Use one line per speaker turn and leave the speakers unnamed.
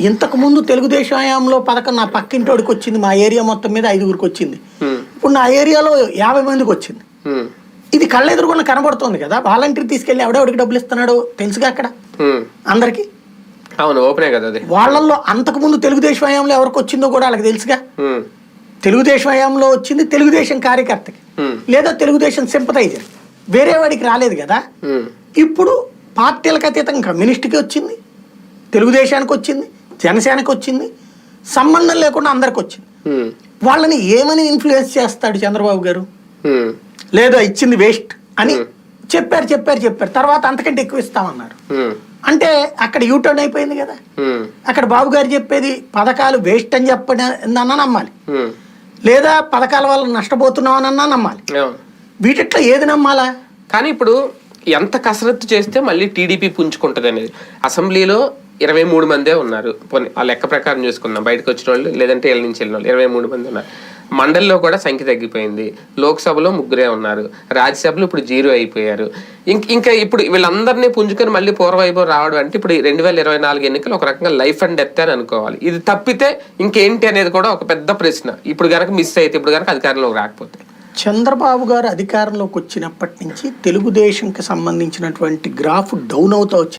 ఇంతకు ముందు తెలుగుదేశం హయాంలో పథకం నా పక్కింటోడికి వచ్చింది మా ఏరియా మొత్తం మీద ఐదుగురికి వచ్చింది. ఇప్పుడు నా ఏరియాలో యాభై మందికి వచ్చింది. ఇది కళ్ళెదురుగున్న కనబడుతుంది కదా వాలంటీర్ తీసుకెళ్ళి ఎవడెవడికి డబ్బులు ఇస్తున్నాడు తెలుసుగా అక్కడ. అందరికి?
అవును ఓపెనే కదా అది.
వాళ్ళల్లో అంతకు ముందు తెలుగుదేశం హయాంలో ఎవరికి వచ్చిందో కూడా వాళ్ళకి తెలుసుగా? తెలుగుదేశం హయాంలో వచ్చింది తెలుగుదేశం కార్యకర్తకి. లేదా తెలుగుదేశం సింపతైజర్ వేరే వాడికి రాలేదు కదా? ఇప్పుడు పార్టీలకు అతీతంగా కమ్యూనిస్ట్కి వచ్చింది తెలుగుదేశానికి వచ్చింది జనసేనకి వచ్చింది సంబంధం లేకుండా అందరికి వచ్చింది వాళ్ళని ఏమని ఇన్ఫ్లుయెన్స్ చేస్తాడు చంద్రబాబు గారు? లేదా ఇచ్చింది వేస్ట్ అని చెప్పారు చెప్పారు చెప్పారు. తర్వాత అంతకంటే ఎక్కువ ఇస్తామన్నారు. అంటే అక్కడ యూటర్న్ అయిపోయింది కదా. అక్కడ బాబు గారు చెప్పేది పథకాలు వేస్ట్ అని చెప్పడన్నా నమ్మాలి. లేదా పథకాల వల్ల నష్టపోతున్నామనన్నా నమ్మాలి. వీటిట్లో ఏది నమ్మాలా?
కానీ ఇప్పుడు ఎంత కసరత్తు చేస్తే మళ్ళీ టీడీపీ పుంజుకుంటుంది అనేది అసెంబ్లీలో ఇరవై మూడు మందే ఉన్నారు. పోనీ ఆ లెక్క ప్రకారం చూసుకున్నాం బయటకు వచ్చిన వాళ్ళు లేదంటే ఇళ్ళ నుంచి వెళ్ళిన వాళ్ళు ఇరవై మూడు మంది ఉన్నారు. మండలిలో కూడా సంఖ్య తగ్గిపోయింది. లోక్సభలో ముగ్గురే ఉన్నారు. రాజ్యసభలో ఇప్పుడు జీరో అయిపోయారు. ఇంక ఇంకా ఇప్పుడు వీళ్ళందరినీ పుంజుకొని మళ్ళీ పూర్వవైభవం రావడం అంటే ఇప్పుడు రెండు వేల ఇరవై నాలుగు ఎన్నికలు ఒక రకంగా లైఫ్ అండ్ డెత్ అని అనుకోవాలి. ఇది తప్పితే ఇంకేంటి అనేది కూడా ఒక పెద్ద ప్రశ్న. ఇప్పుడు కనుక మిస్ అయితే ఇప్పుడు కనుక అధికారంలోకి రాకపోతే.
చంద్రబాబు గారు అధికారంలోకి వచ్చినప్పటి నుంచి తెలుగుదేశంకి సంబంధించినటువంటి గ్రాఫ్ డౌన్ అవుతా వచ్చింది